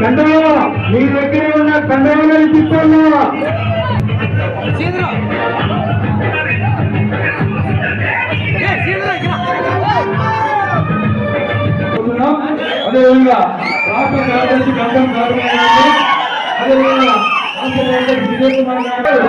కండవ మీ దగ్గర ఉన్న కండవలను తిప్పన్నా. అదేవిధంగా రాష్ట్ర కార్యదర్శి గంధం కార్యక్రమాన్ని అదేవిధంగా రాష్ట్ర కార్యదర్శి విజయ్ కుమార్ గారు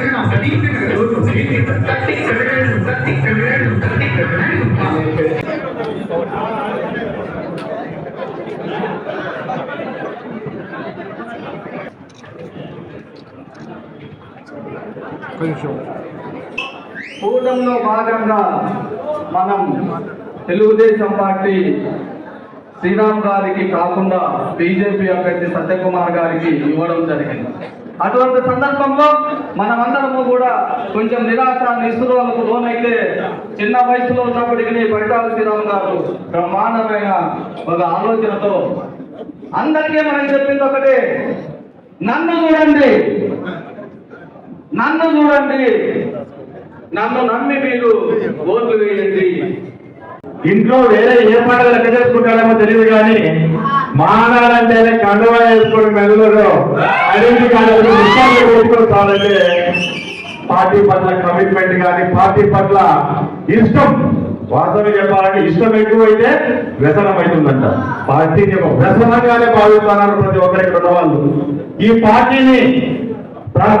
కూటంలో భాగంగా మనం తెలుగుదేశం పార్టీ శ్రీరామ్ గారికి కాకుండా బీజేపీ అభ్యర్థి సత్యకుమార్ గారికి ఇవ్వడం జరిగింది. అటువంటి సందర్భంలో మనమందరము కూడా కొంచెం నిరాశ నిస్సులకు లోనైతే చిన్న వయసులో ఉన్నప్పటికీ పరిటాల శ్రీరామ్ గారు బ్రహ్మాండమైన ఒక ఆలోచనతో అందరికీ మనం చెప్పింది ఒకటే నన్ను చూడండి. నన్ను చూడండి. నన్ను నమ్మి మీరు ఓట్లు వేయండి. ఇంట్లో వేరే ఏ పండుగలు ఎక్కడ చేసుకుంటాడేమో తెలియదు కానీ మానాలంటేనే కండవా వేసుకోవడం మెదడులో ఐడెంటిటీ కార్డు చాలంటే పార్టీ పట్ల కమిట్మెంట్ కానీ పార్టీ పట్ల ఇష్టం. వాస్తవం చెప్పాలంటే ఇష్టం ఎక్కువైతే వ్యసనం అవుతుందంట పార్టీని ఒక వ్యసనంగానే భావిస్తున్నారు ప్రతి ఒక్కరికి ఉన్న వాళ్ళు ఈ పార్టీని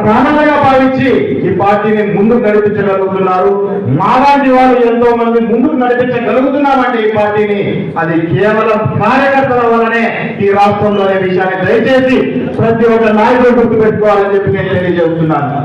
ప్రాణంగా భావించి ఈ పార్టీని ముందుకు నడిపించగలుగుతున్నారు. మాలాంటి వాళ్ళు ఎంతో మంది ముందుకు నడిపించగలుగుతున్నామంటే ఈ పార్టీని. అది కేవలం కార్యకర్తల వల్లనే ఈ రాష్ట్రంలో అనే విషయాన్ని దయచేసి ప్రతి ఒక్క నాయకుడు గుర్తు పెట్టుకోవాలని చెప్పి నేను తెలియజేస్తున్నాను.